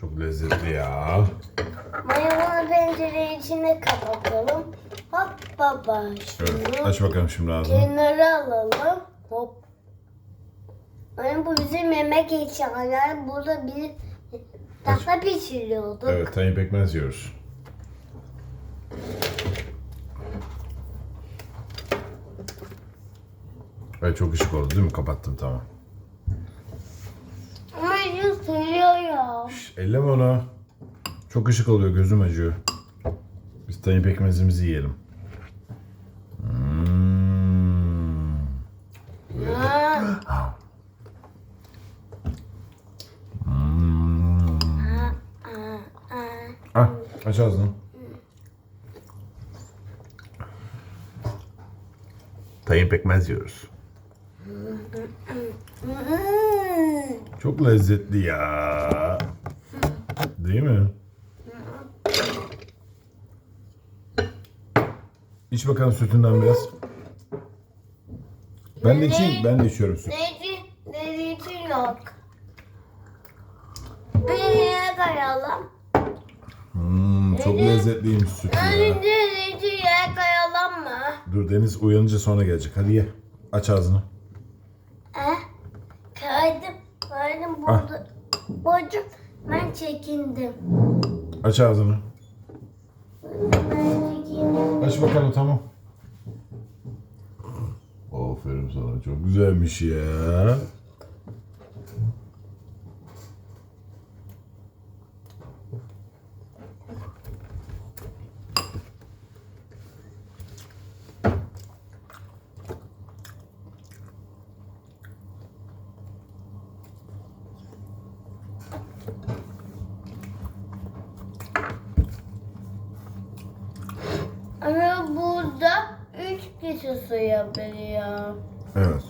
Çok lezzetli ya. Mayamını pencere içine kapatalım. Hop baba. Şunu Evet. Aç bakalım şimdi ağzını. kenara alalım. Hop. Yani bu bizim yemek eşyaları. Burada bir tahta pişiriyorduk. Evet tayin pekmez yiyoruz. Evet çok ışık oldu değil mi? Kapattım tamam. Şş, elleme onu. Çok ışık oluyor gözüm acıyor. Biz tayin pekmezimizi yiyelim. Hmm. Ha. Hmm. Ah, aç ağzını. Tayin pekmez yiyoruz. Hmm. Çok lezzetli ya. Değil mi? İç bakalım sütünden biraz. Ben de içeyim, ben de içiyorum süt. Neydi için yok. Bir yere kayalım. Hmm, çok lezzetliymiş süt ya. Önce yere kayalım mı? Dur Deniz uyanınca sonra gelecek. Hadi ye. Aç ağzını. Eh? Kaydım. Kaydım Ah. burada. Bocuk ben çekindim. Aç ağzını. Ben çekindim. Aç bakalım tamam. Aferin sana çok güzelmiş ya. Ama burada üç kişi suyabiliyor. Evet.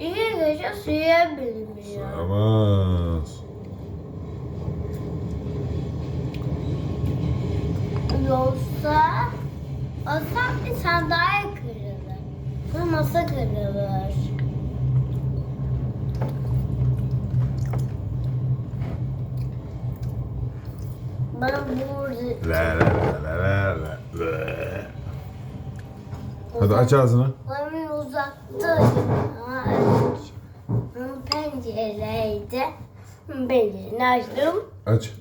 İki kişi suyabiliyor. Sığamaz. Yoksa olsa bir sandalye kırılır. Bu masa kırılır. Ben burada... La la la la la la. Hadi aç ağzını. Evet. Ben pencereydi. Pencereyi açtım. Aç.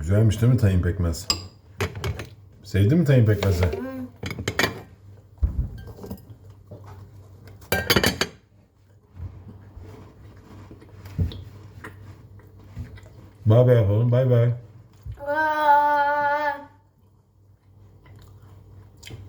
Güzelmiş değil mi tayin pekmez? Sevdin mi tayin pekmezi? Bay bay yapalım. Bay bay.